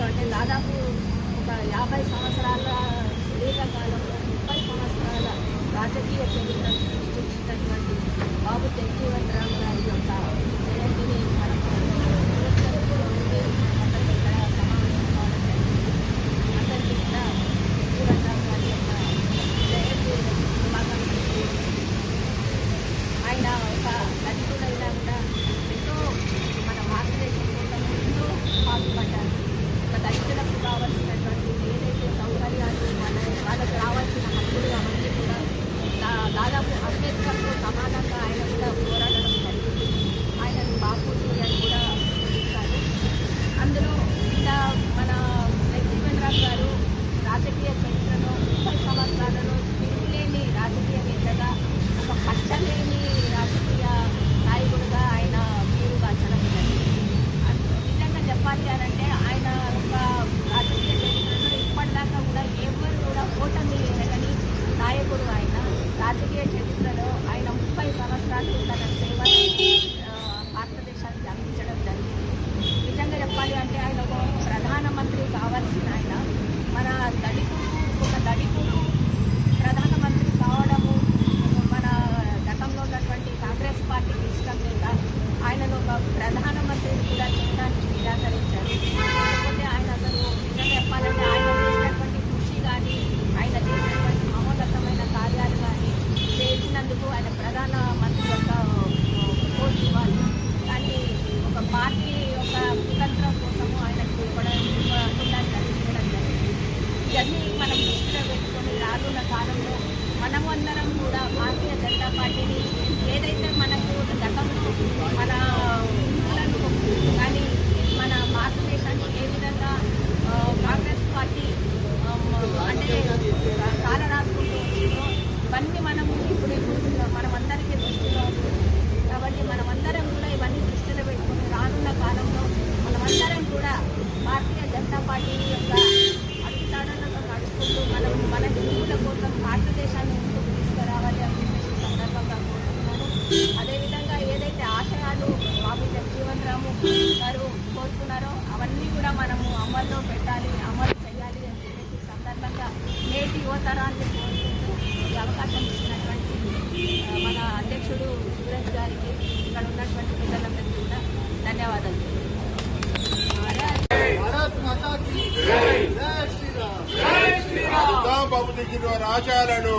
రోజులు అంటే దాదాపు ఒక యాభై సంవత్సరాల సుదీర్ఘకాలంలో ముప్పై సంవత్సరాల రాజకీయ చరిత్ర సృష్టించినటువంటి బాబు జగ్జీవన్ రామ్ గారి యొక్క Ano ba ఇవన్నీ మనం దృష్టిలో పెట్టుకొని రానున్న కాలంలో మనమందరం కూడా భారతీయ జనతా పార్టీని ఏదైతే మన మన హిందువుల కోసం భారతదేశాన్ని ముందుకు తీసుకురావాలి అని చెప్పేసి సందర్భంగా కోరుకుంటున్నాను. అదేవిధంగా ఏదైతే ఆశయాలు బాబు జగజీవన్ రాము గారు కోరుతున్నారో అవన్నీ కూడా మనము అమల్లో పెట్టాలి అమలు చేయాలి అని చెప్పేసి సందర్భంగా నేటి యువతరాన్ని కోరుకుంటూ ఈ అవకాశం ఇచ్చినటువంటి మన అధ్యక్షుడు సూరజ్ గారికి ఇక్కడ ఉన్నటువంటి సాధించిన రాజాలను